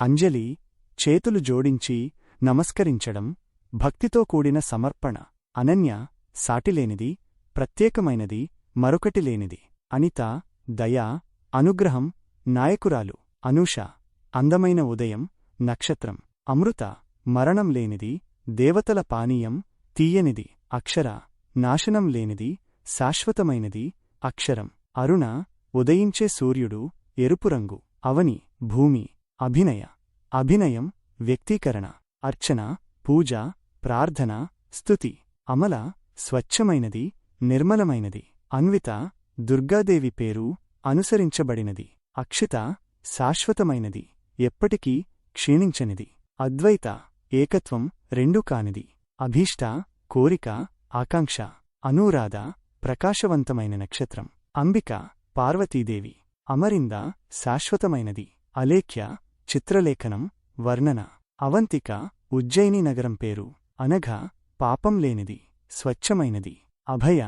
అంజలి చేతులు జోడించి నమస్కరించడం భక్తితో కూడిన సమర్పణ అనన్య సాటిలేనిది ప్రత్యేకమైనది మరొకటి లేనిది. అనిత దయా అనుగ్రహం నాయకురాలు అనూష అందమైన ఉదయం నక్షత్రం. అమృత మరణం లేనిది దేవతల పానీయం తీయనిది అక్షర నాశనం లేనిది శాశ్వతమైనది అక్షరం. అరుణ ఉదయించే సూర్యుడు ఎరుపు రంగు అవని భూమి. అభినయ అభినయం వ్యక్తీకరణ అర్చన పూజ ప్రార్థన స్తుతి అమల స్వచ్ఛమైనది నిర్మలమైనది అన్విత దుర్గాదేవి పేరు అనుసరించబడినది అక్షిత శాశ్వతమైనది ఎప్పటికీ క్షీణించనిది అద్వైత ఏకత్వం రెండూ కానిది అభీష్ట కోరిక ఆకాంక్ష అనూరాధ ప్రకాశవంతమైన నక్షత్రం అంబిక పార్వతీదేవి అమరింద శాశ్వతమైనది అలేఖ్య చిత్రలేఖనం వర్ణన అవంతిక ఉజ్జయిని నగరం పేరు అనఘ పాపం లేనిది స్వచ్ఛమైనది అభయ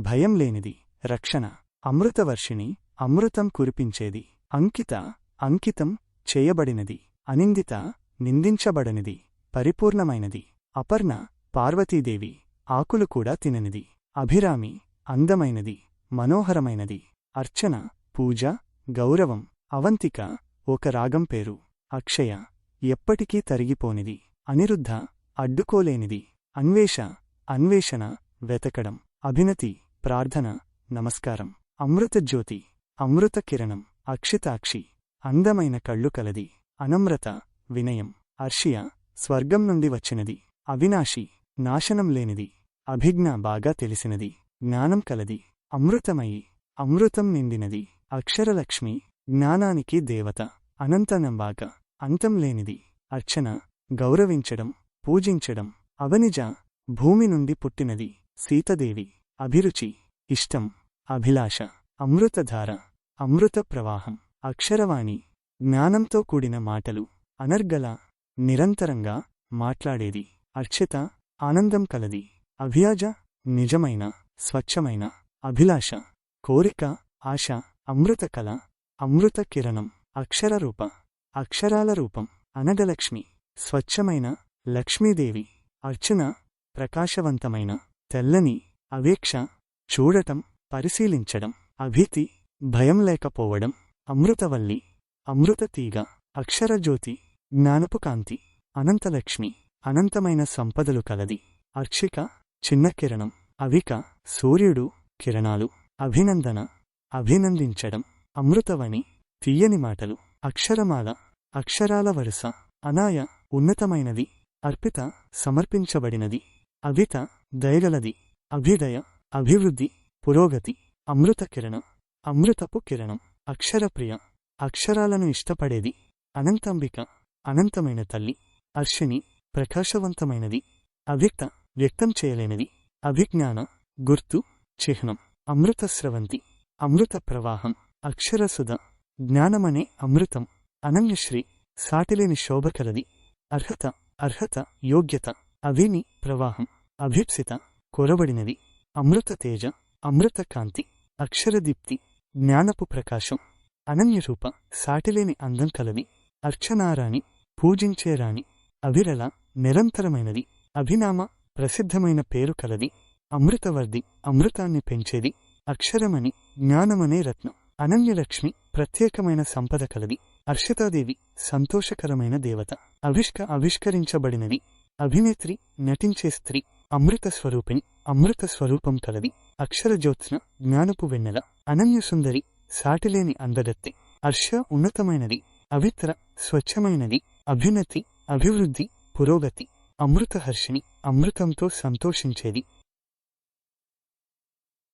భయం లేనిది రక్షణ అమృతవర్షిణి అమృతం కురిపించేది అంకిత అంకితం చేయబడినది అనిందిత నిందించబడనిది పరిపూర్ణమైనది అపర్ణ పార్వతీదేవి ఆకులు కూడా తిననిది అభిరామి అందమైనది మనోహరమైనది అర్చన పూజ గౌరవం అవంతిక ఒక రాగం పేరు. అక్షయ ఎప్పటికీ తరిగిపోనిది. అనిరుద్ధ అడ్డుకోలేనిది. అన్వేష అన్వేషణ వెతకడం. అభినతి ప్రార్థన నమస్కారం. అమృతజ్యోతి అమృత కిరణం అక్షితాక్షి అందమైన కళ్ళు కలది. అనమ్రత వినయం. అర్షియ స్వర్గం నుండి వచ్చినది. అవినాశి నాశనం లేనిది. అభిజ్ఞ బాగా తెలిసినది. జ్ఞానం కలది. అమృతమయి అమృతం నిండినది. అక్షరలక్ష్మి జ్ఞానానికి దేవత. అనంతనంబాక అంతం లేనిది అర్చన గౌరవించడం పూజించడం అవనిజ భూమి నుండి పుట్టినది సీతదేవి అభిరుచి ఇష్టం అభిలాష అమృతధార అమృత ప్రవాహం అక్షరవాణి జ్ఞానంతో కూడిన మాటలు అనర్గల నిరంతరంగా మాట్లాడేది అర్చిత ఆనందం కలది అభియాజ నిజమైన స్వచ్ఛమైన అభిలాష కోరిక ఆశ అమృత కళ అమృత కిరణం. అక్షరరూప అక్షరాల రూపం అనగలక్ష్మి స్వచ్ఛమైన లక్ష్మీదేవి అర్చన ప్రకాశవంతమైన తెల్లని అవేక్ష చూడటం పరిశీలించడం అభితి భయం లేకపోవడం అమృతవల్లి అమృత తీగ అక్షరజ్యోతి జ్ఞానపు కాంతి అనంతలక్ష్మి అనంతమైన సంపదలు కలది అర్చిక చిన్న కిరణం అవిక సూర్యుడు కిరణాలు అభినందన అభినందించడం అమృతవని తీయని మాటలు అక్షరమాల అక్షరాల వరుస అనాయ ఉన్నతమైనది అర్పిత సమర్పించబడినది అవిత దయగలది అభ్యుదయ అభివృద్ధి పురోగతి అమృత కిరణ అమృతపు కిరణం అక్షరప్రియ అక్షరాలను ఇష్టపడేది అనంతంబిక అనంతమైన తల్లి అర్షిణి ప్రకాశవంతమైనది అవ్యక్త వ్యక్తం చేయలేనిది అభిజ్ఞాన గుర్తు చిహ్నం అమృత స్రవంతి అమృత ప్రవాహం అక్షరసుధ జ్ఞానమనే అమృతం. అనన్యశ్రీ సాటిలేని శోభ కలది. అర్హత అర్హత యోగ్యత అవిని ప్రవాహం అభీప్సిత కొరబడినది. అమృత తేజ అమృత కాంతి అక్షరదీప్తి జ్ఞానపు ప్రకాశం. అనన్యరూప సాటిలేని అందం కలది. అర్చనారాణి పూజించేరాణి అవిరళ నిరంతరమైనది. అభినామ ప్రసిద్ధమైన పేరు కలది. అమృతవర్ది అమృతాన్ని పెంచేది. అక్షరమని జ్ఞానమనే రత్నం. అనన్యలక్ష్మి ప్రత్యేకమైన సంపద కలది హర్షితాదేవి సంతోషకరమైన దేవత అవిష్క ఆవిష్కరించబడినది. అభినేత్రి నటించే స్త్రీ అమృత స్వరూపిణి అమృత స్వరూపం కలది. అక్షరజ్యోత్స్న జ్ఞానపు వెన్నెల అనన్యసుందరి సాటిలేని అందగత్తె. హర్ష ఉన్నతమైనది అవిత్ర స్వచ్ఛమైనది అభ్యున్నతి అభివృద్ధి పురోగతి. అమృతహర్షిణి అమృతంతో సంతోషించేది.